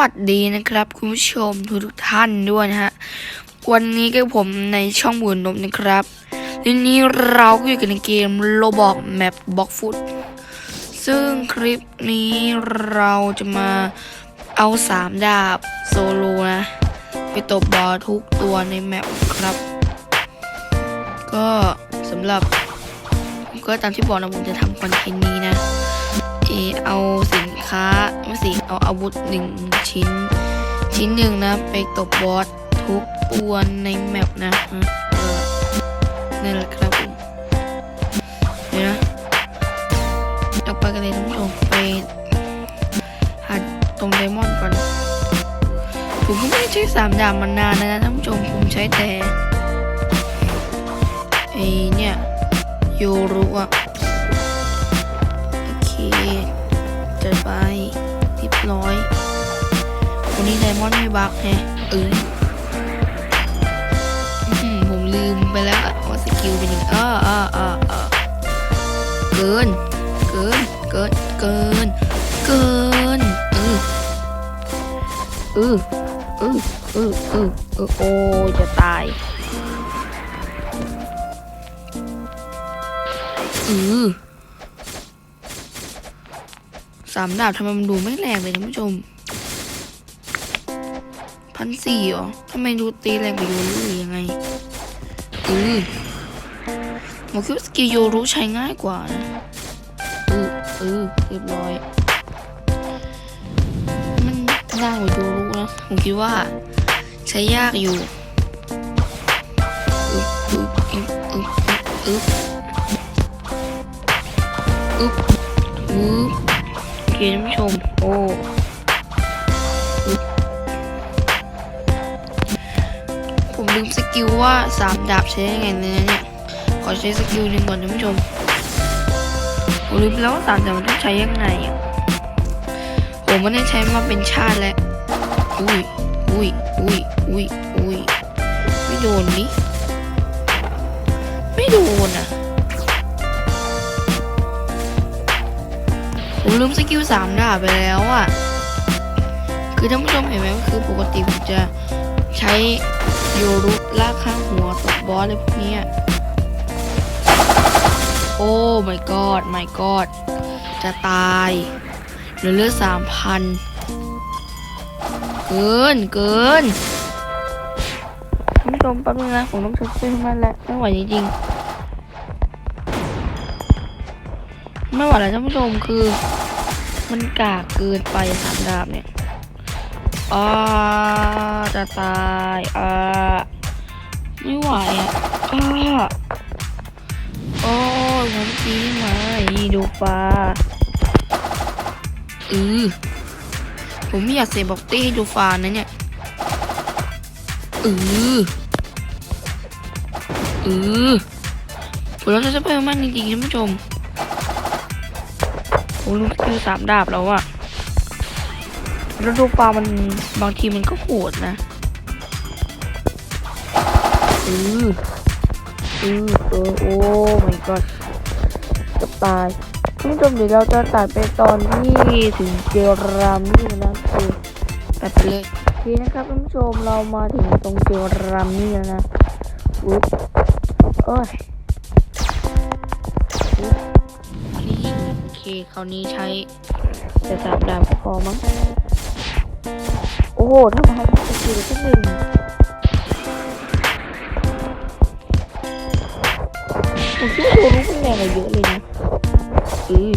วัสดีนะครับ คุณผู้ชมทุกทุกท่านด้วยนะฮะ วันนี้ก็ผมในช่องบุญนมนะครับทีนี้เราก็อยู่กันในเกมโลบอกแมปบ็อกฟุตซึ่งคลิปนี้เราจะมาเอาสามดาบโซโลนะ ไปตบบอลทุกตัวในแมปครับ ก็สำหรับก็ตามที่บอกนะผมจะทำคอนเทนต์นี้นะ เออเอาสิน ค้าไม่สิเอาอาวุธหนึ่งชิ้น ชิ้นหนึ่งนะ ไปตบบอสทุกตัวในแมปนะนั่นแหละครับผมเดี๋ยวนะเราไปกันเลยท่านผู้ชมไปหาตรงไดมอนด์ก่อนผมก็ไม่ใช้สามดาบมานานแล้วนะท่านผู้ชมผมใช้แต่ไอเนี่ยโยรุอะ จัดไปเรียบร้อยวันนี้ไดมอนด์ไม่บักแฮะเออผมลืมไปแล้วอะว่าสกิลเป็นยังไงเออเออเออเออเกิน เกิน เกิน เกิน เกินเออเออเออเออเออเออโอ้จะตายเออามดาบทำไมมันดูไม่แรงเลยท่านผู้ชมพันสี่เหรอทำไมดูตีแรงกว่าโยรุหรือยังไงอือหมอคิดว่าสกิลโยรุใช้ง่ายกว่านะอืออือเรียบร้อย มันง่ายกว่าโยรุนะผมคิดว่า ใช้ยากอยู่อึ๊บอึ๊บอึ๊บอึ๊บอึ๊บอึ๊บ ท่านผู้ชม โอ้ผมลืมสกิลว่าสามดาบใช้ยังไงเนะเนี่ยขอใช้สกิลหนึ่งก่อนท่านผู้ชมผมลืมแล้วว่าสามดาบมันต้องใช้ยังไงอะผมไม่ได้ใช้มาเป็นชาติแล้วอุ้ยอุ้ยอุ้ยอุ้ยอุ้ยไม่โดนนี่ไม่โดนอะ ผมลืมสกิลสามดาบไปแล้วอะ คือท่านผู้ชมเห็นไหมคือปกติผมจะใช้โยรุลากข้างหัวตบบอสเลยพวกนี้โอ้ my god my god จะตายเหลือเลือดสามพันเกินเกินท่านผู้ชมแป๊บนึงนะผมต้องชุบเส้นมันแล้วไม่ไหวจริงๆ ไม่ไหวแล้วท่านผู้ชมคือ มันกากเกินไปสามดาบเนี่ยอ่าจะตายอ่าไม่ไหวอะอ่าโอ้ยผมตีมาอีดูปลาอือผมไม่อยากเสียบอกตี้ให้ดูฟานะเนี่ยอืออือผมเราจะไปมากจริงๆท่านผู้ชม โอ้ลูกสกิลสามดาบแล้วอะแล้วดูปลามันบางทีมันก็โหดนะอืออือเออโอ้ my god จะตายท่านผู้ชมเดี๋ยวเราจะตัดไปตอนที่ถึงเจอรามี่นะคือตัดไปเลยโอเคนะครับท่านผู้ชมเรามาถึงตรงเจอรามี่แล้วนะอุ๊บโอ้ย คคราวนี้ใช้แต่สามดาบก็พอมั้ง โอ้โหทำไมมันสกิลที่หนึ่งผมคิดว่าตัวรู้มันแรงกว่าเยอะเลยนะเออ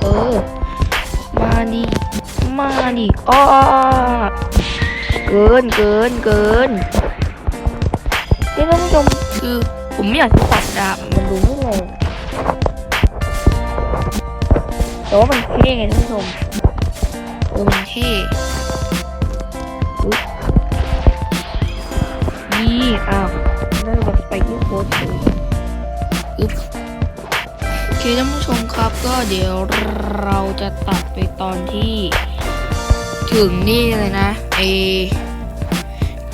เออ มาดิ มาดิอ้อเกินเกินเกินนี่ท่านผู้ชมคือผมไม่อยากจะตัดดาบ แต่ว่ามันเท่ไงท่านผู้ชมเออมันเท่ยนี่อ้าวได้แบบสไปกิ้งโค้ดเลยอึ๊บโอเคท่านผู้ชมครับก็เดี๋ยวเราจะตัดไปตอนที่ ถึงนี่เลยนะเอ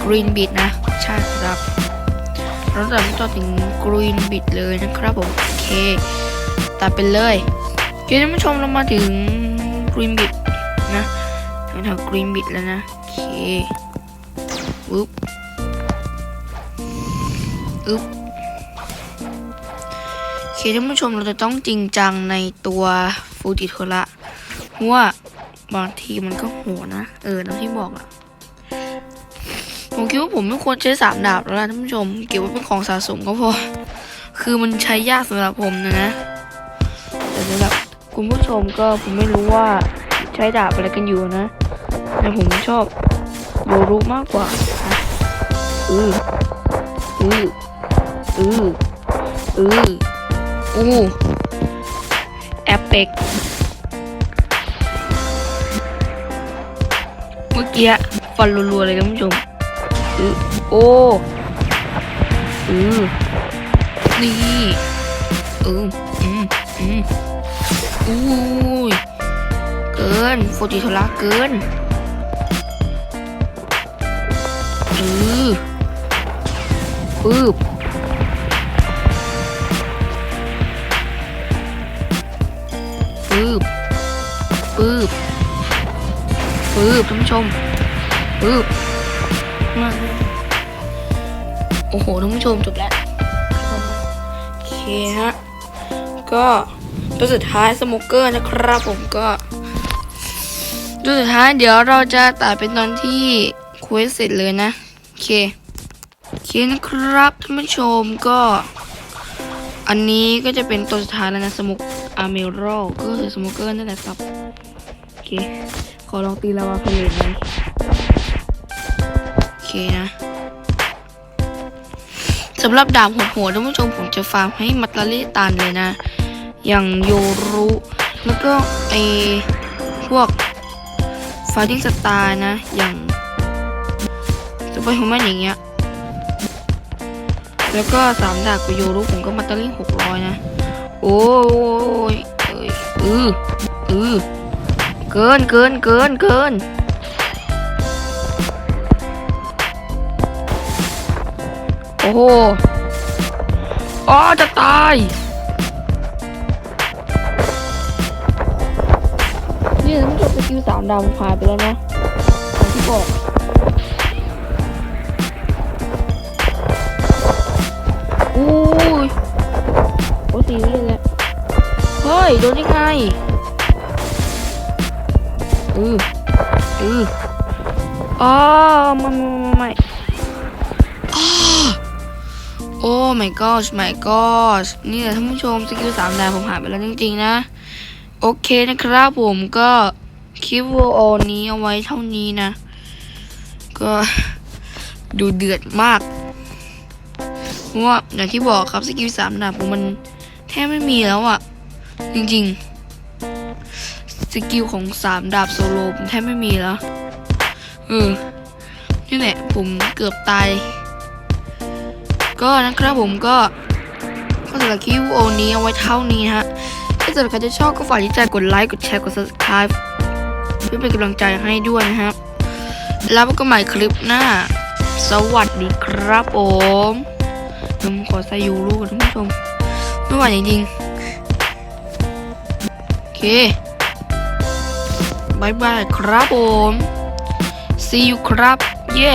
กรีนบิดนะ ใช่ครับเราตัดไปจนถึงกรีนบิดเลยนะครับผม โอเค ตัดไปเลย โอเคท่านผู้ชมเรามาถึงกรีนบิดนะแถวกรีนบิดแล้วนะโอเคปึ๊บอึ๊บโอเคท่านผู้ชมเราจะต้องจริงจังในตัวฟูจิโทระเพราะว่าบางทีมันก็โหดนะ เออน้ำที่บอกอะผมคิดว่าผมไม่ควรใช้สามดาบแล้วนะท่านผู้ชม เก็บไว้เป็นของสะสมก็พอ คือมันใช้ยากสำหรับผมนะนะ คุณผู้ชมก็ผมไม่รู้ว่าใช้ดาบอะไรกันอยู่นะแต่ผมชอบโยรุมากกว่าอืออืออืออืออู้แอปเปกเมื่อกี้ฟันรัวๆเลยคุณผู้ชมอือโอ้อือนี่อืมอืมอืม อุ้ย เกิน โฟติโทระเกินเออปึ๊บปึ๊บปึ๊บปึ๊บท่านผู้ชมปึ๊บมาโอ้โหท่านผู้ชมจบแล้ว โอเคฮะ ก็ ตัวสุดท้ายสโมเกอร์นะครับผมก็ตัวสุดท้ายเดี๋ยวเราจะตัดเป็นตอนที่คุยเสร็จเลยนะ โอเค โอเคนะครับท่านผู้ชมก็ อันนี้ก็จะเป็นตัวสุดท้ายแล้วนะสมุกอาเมโรก็คือสโมเกอร์นั่นแหละครับ โอเค ขอลองตีลาวาเพลนน่อยโอเคนะสำหรับดาบหัวๆท่านผู้ชมผมจะฟาร์มให้มัตตาลิตันเลยนะ อย่างโยรุแล้วก็ไอพวกฟาดิ้งสตาร์นะ อย่างซูเปอร์ฮูแมนอย่างเงี้ย แล้วก็สามดาบกับโยรุผมก็มัตเตอร์ลิงหกร้อยนะ โอ้ยเอ้ยอืออือเกินเกินเกินเกินโอ้โหอ๋อจะตาย ชมสกิลสามดาวผมหายไปแล้วนะอย่างที่บอกอุ้ยโอ้สีเลยแหละเฮ้ย โดนยังไงอืออืออ๋อม่ไม่ไม่ไม่อ้าโอ้ my gosh my gosh นี่แหละท่านผู้ชมสกิลสามดาวผมหายไปแล้วจริงๆนะ โอเคนะครับผมก็ คลิปวิดีโอนี้เอาไว้เท่านี้นะ ก็ดูเดือดมากเพราะว่าอย่างที่บอกครับสกิลสามดาบมมันแทบไม่มีแล้วอะ่ะจริงๆ สกิลของสามดาบโซโลผมแทบไม่มีแล้วเออนี่แหละผมเกือบตาย ก็นะครับผมก็ก็สำหรับคลิปวิดีโอนี้เอาไว้เท่านี้ฮะถ้าเกิดใครจะชอบก็ฝากที่ใจกดไลค์กดแชร์กด subscribe พื่อเป็นกำลังใจให้ด้วยนะครับ แล้วพบกันใหม่คลิปหน้า สวัสดีครับผมผมขอใส่ยูรูกับท่านผู้ชมไม่ไหวจริงๆโอเคบายบายครับผม see you ครับเย้